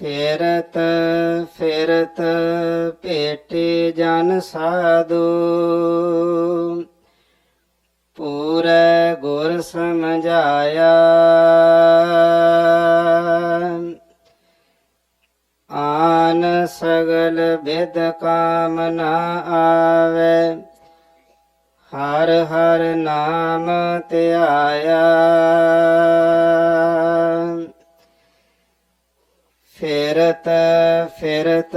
ਫਿਰਤ ਫਿਰਤ ਭੇਟੇ ਜਨ ਸਾਧੂ। ਪੂਰੇ ਗੁਰ ਸਮਝਾਇਆ। ਆਨ ਸਗਲ ਬਿਦ ਕਾਮਨਾ ਆਵੇ, ਹਰ ਹਰ ਨਾਮ ਧਿਆਇਆ। ਫਿਰਤ ਫਿਰਤ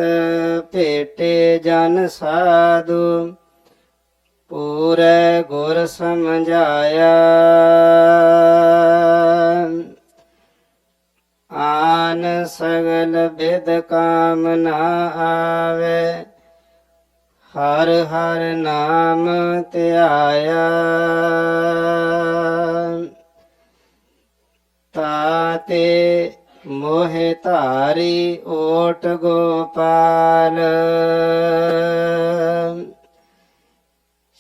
ਭੇਟੇ ਜਨ ਸਾਧੂ, ਪੂਰੇ ਗੁਰ ਸਮਝਾਇਆ। ਆਨ ਸਗਲ ਬਿਦ ਕਾਮਨਾ ਆਵੇ, ਹਰ ਹਰ ਨਾਮ ਧਿਆਇਆ। ਤਾਤੇ ਮੋਹਿ ਧਾਰੀ ਓਟ ਗੋਪਾਲ।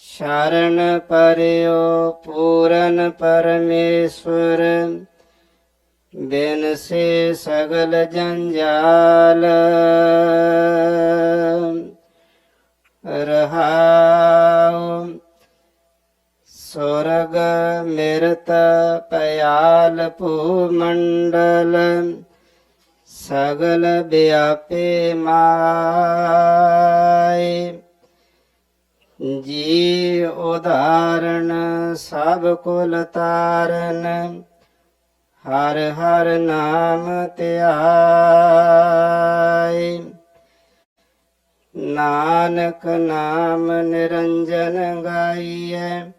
ਸ਼ਰਨ ਪਰਿਓ ਪੂਰਨ ਪਰਮੇਸ਼ਵਰ ਬਿਨ ਸੇ ਸਗਲ ਜੰਜਾਲ। ਰਹਾਉ ਸੁਰਗ ਮਿਰਤ ਪਿਆਲ ਭੂਮੰਡਲ, ਸਗਲ ਵਿਆਪੇ ਮਾਈ ਜੀ ਉਦਾਹਰਣ, ਸਭ ਕੁਲ ਤਾਰਨ, ਹਰ ਹਰ ਨਾਮ ਧਿਆਈ ਨਾਨਕ ਨਾਮ ਨਿਰੰਜਨ ਗਾਈਐ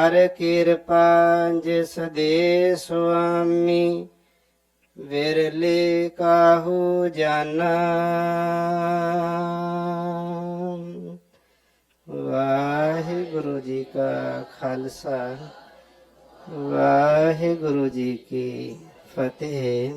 ਕਰ ਕਿਰਪਾ ਜਿਸ ਦੇ ਸੁਆਮੀ ਵਿਰਲੇ ਕਾਹੂ ਜਾਨਾ। ਵਾਹਿਗੁਰੂ ਜੀ ਕਾ ਖਾਲਸਾ, ਵਾਹਿਗੁਰੂ ਜੀ ਕੀ ਫਤਿਹ।